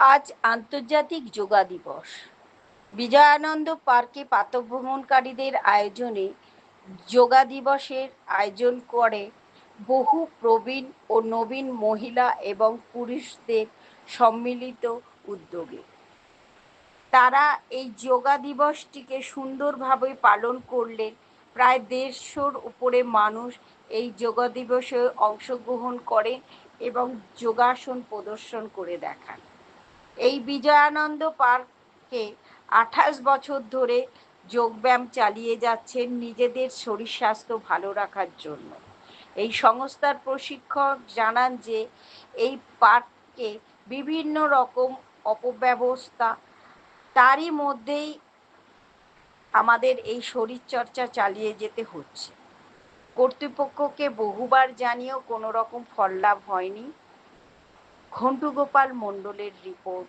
আজ আন্তর্জাতিক যোগা দিবস। বিজয়ানন্দ পার্কে প্রাতঃভ্রমণকারীদের আয়োজনে যোগা দিবসের আয়োজন করে বহু প্রবীণ ও নবীন মহিলা এবং পুরুষদের সম্মিলিত উদ্যোগে। তারা এই যোগা দিবসটিকে সুন্দরভাবে পালন করলেন প্রায় দেড়শোর উপরে মানুষ এই যোগা দিবসে অংশগ্রহণ করে এবং যোগাসন প্রদর্শন করে দেখান। এই বিজয়ানন্দ পার্কে আঠাশ বছর ধরে যোগব্যায়াম চালিয়ে যাচ্ছেন নিজেদের শরীর স্বাস্থ্য ভালো রাখার জন্য। এই সংস্থার প্রশিক্ষক জানান যে, এই পার্কে বিভিন্ন রকম অপব্যবস্থা, তারই মধ্যেই আমাদের এই শরীরচর্চা চালিয়ে যেতে হচ্ছে। কর্তৃপক্ষকে বহুবার জানিয়েও কোনো রকম ফল লাভ হয়নি। ঘন্টু গোপাল মণ্ডলের report.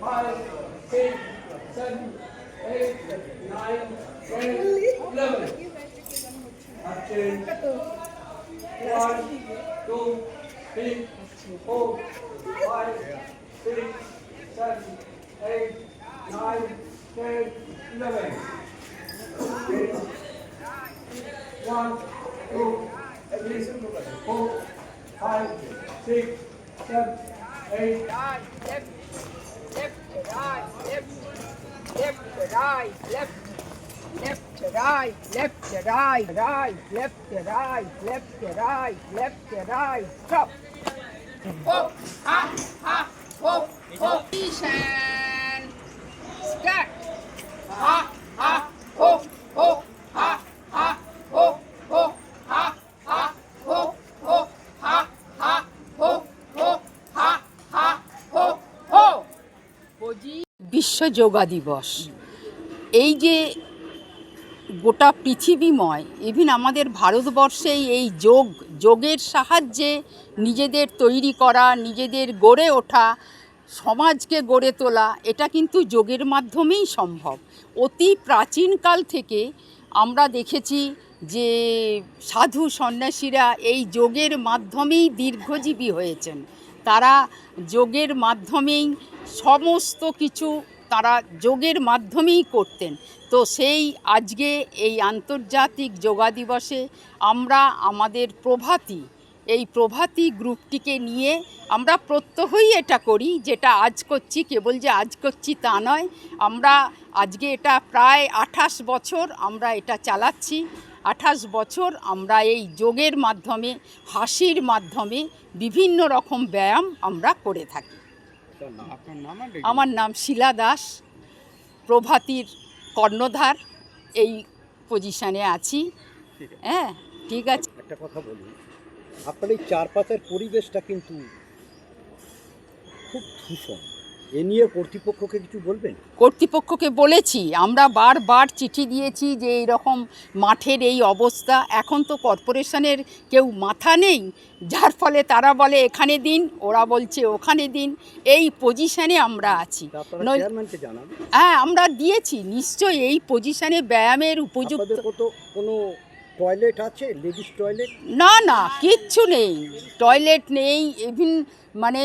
five, six, seven, eight, nine, ten, eleven. Upchain. One, two, three, four, five, six, seven, eight, nine, ten, eleven. One, two, three, four, five, six, seven, eight, right, left, left, to right, left, to right, right, left, to right, left, to right, left, to right. Stop. Hop, hop, hop. Start. Hop, hop, ha, ha, hop, hop, hop, hop, hop, hop, hop, hop. বিশ্ব যোগা দিবস এই যে গোটা পৃথিবীময় even আমাদের ভারতবর্ষেই এই যোগ, যোগের সাহায্যে নিজেদের তৈরি করা, নিজেদের গড়ে ওঠা, সমাজকে গড়ে তোলা, এটা কিন্তু যোগের মাধ্যমেই সম্ভব। অতি প্রাচীনকাল থেকে আমরা দেখেছি যে সাধু সন্ন্যাসীরা এই যোগের মাধ্যমেই দীর্ঘজীবী হয়েছেন। তারা যোগের মাধ্যমেই সমস্ত কিছু তারা যোগের মাধ্যমেই করতেন। তো সেই আজকে এই আন্তর্জাতিক যোগা দিবসে আমরা আমাদের প্রভাতী, এই প্রভাতী গ্রুপটিকে নিয়ে আমরা প্রত্যহই এটা করি, যেটা আজ করছি, কেবল যে আজ করছি তা নয়। আমরা আজকে এটা প্রায় আঠাশ বছর আমরা এটা চালাচ্ছি। আঠাশ বছর আমরা এই যোগের মাধ্যমে, হাসির মাধ্যমে বিভিন্ন রকম ব্যায়াম আমরা করে থাকি। আমার নাম শিলা দাস প্রভাতির কর্ণধার এই পজিশনে আছি। হ্যাঁ ঠিক আছে। একটা কথা বলি আপনার এই চারপাশের পরিবেশটা কিন্তু খুব দূষণ এ নিয়ে কর্তৃপক্ষকে কিছু বলবেন? কর্তৃপক্ষকে বলেছি আমরা বারবার চিঠি দিয়েছি যে এইরকম মাঠের এই অবস্থা এখন তো কর্পোরেশনের কেউ মাথা নেই যার ফলে তারা বলে এখানে দিন। ওরা বলছে ওখানে দিন। এই পজিশনে আমরা আছি। হ্যাঁ আমরা দিয়েছি নিশ্চয়ই এই পজিশনে ব্যায়ামের উপযুক্ত কোনো টয়লেট আছে লেডিস টয়লেট না না, কিচ্ছু নেই। টয়লেট নেই ইভিন মানে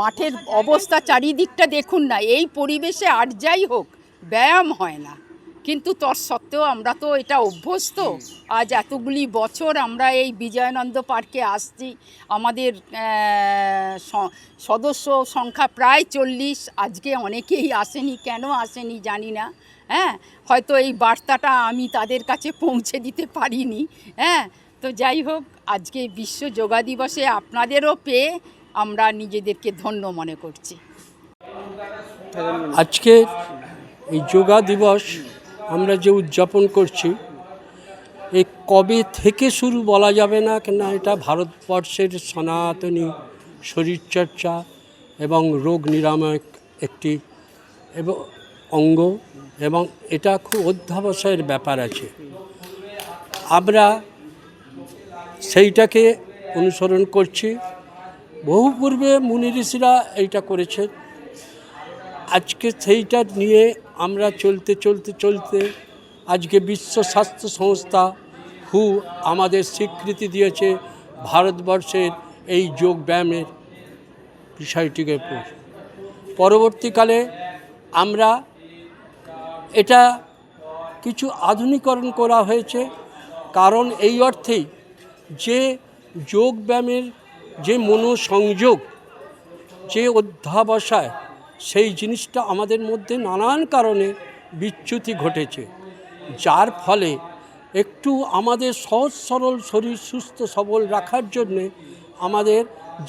মাঠের অবস্থা চারিদিকটা দেখুন না, এই পরিবেশে আর যাই হোক, ব্যায়াম হয় না। কিন্তু তৎসত্ত্বেও আমরা তো এটা অভ্যস্ত। আজ এতগুলি বছর আমরা এই বিজয়ানন্দ পার্কে আসছি। আমাদের সদস্য সংখ্যা প্রায় চল্লিশ। আজকে অনেকেই আসেনি। কেন আসেনি জানি না। হ্যাঁ হয়তো এই বার্তাটা আমি তাদের কাছে পৌঁছে দিতে পারিনি। হ্যাঁ তো যাই হোক আজকে বিশ্ব যোগা দিবসে আপনাদেরও পেয়ে আমরা নিজেদেরকে ধন্য মনে করছি। আজকে এই যোগা দিবস আমরা যে উদযাপন করছি এই কবে থেকে শুরু বলা যাবে না কেন এটা ভারতবর্ষের সনাতনী শরীরচর্চা এবং রোগ নিরাময় একটি এবং অঙ্গ এবং এটা খুব অধ্যাবসায়ের ব্যাপার আছে। আমরা সেইটাকে অনুসরণ করছি। বহু পূর্বে মুনি ঋষিরা এইটা করেছে আজকে সেইটা নিয়ে আমরা চলতে চলতে চলতে আজকে বিশ্ব স্বাস্থ্য সংস্থা হু আমাদের স্বীকৃতি দিয়েছে ভারতবর্ষের এই যোগ ব্যায়ামের বিষয়টিকে পরবর্তীকালে আমরা এটা কিছু আধুনিকরণ করা হয়েছে, কারণ এই অর্থেই যে যোগ ব্যায়ামের যে মনোসংযোগ, যে অধ্যাবসায় সেই জিনিসটা আমাদের মধ্যে নানান কারণে বিচ্যুতি ঘটেছে, যার ফলে একটু আমাদের সহজ সরল শরীর সুস্থ সবল রাখার জন্যে আমাদের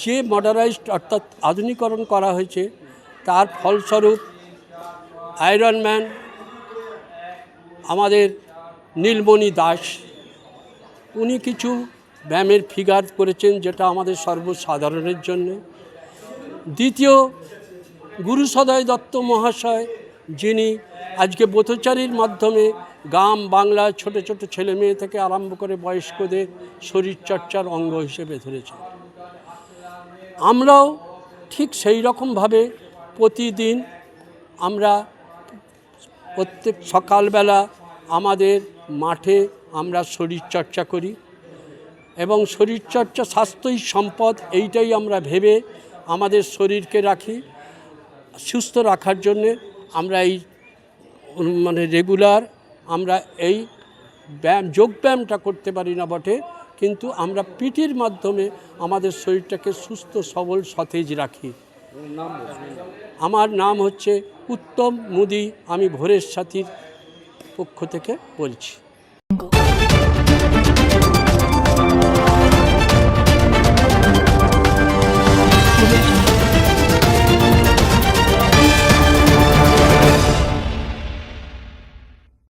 যে মডারাইজড অর্থাৎ আধুনিকরণ করা হয়েছে, তার ফলস্বরূপ আয়রন ম্যান আমাদের নীলমণি দাস, উনি কিছু ব্যায়ামের ফিগার করেছেন যেটা আমাদের সর্বসাধারণের জন্য। দ্বিতীয় গুরু সদয় দত্ত মহাশয়, যিনি আজকে ব্রতচারীর মাধ্যমে গ্রাম বাংলা ছোট ছোট ছেলে মেয়ে থেকে আরম্ভ করে বয়স্কদের শরীরচর্চার অঙ্গ হিসেবে ধরেছেন। আমরাও ঠিক সেই রকমভাবে প্রতিদিন আমরা প্রত্যেক সকালবেলা আমাদের মাঠে আমরা শরীরচর্চা করি এবং শরীরচর্চা স্বাস্থ্যই সম্পদ, এইটাই আমরা ভেবে আমাদের শরীরকে রাখি। সুস্থ রাখার জন্যে আমরা এই মানে রেগুলার আমরা এই ব্যায়াম যোগব্যায়ামটা করতে পারি না বটে, কিন্তু আমরা পিটির মাধ্যমে আমাদের শরীরটাকে সুস্থ, সবল, সতেজ রাখি। আমার নাম হচ্ছে উত্তম মুদি, আমি ভোরের সাথীর পক্ষ থেকে বলছি।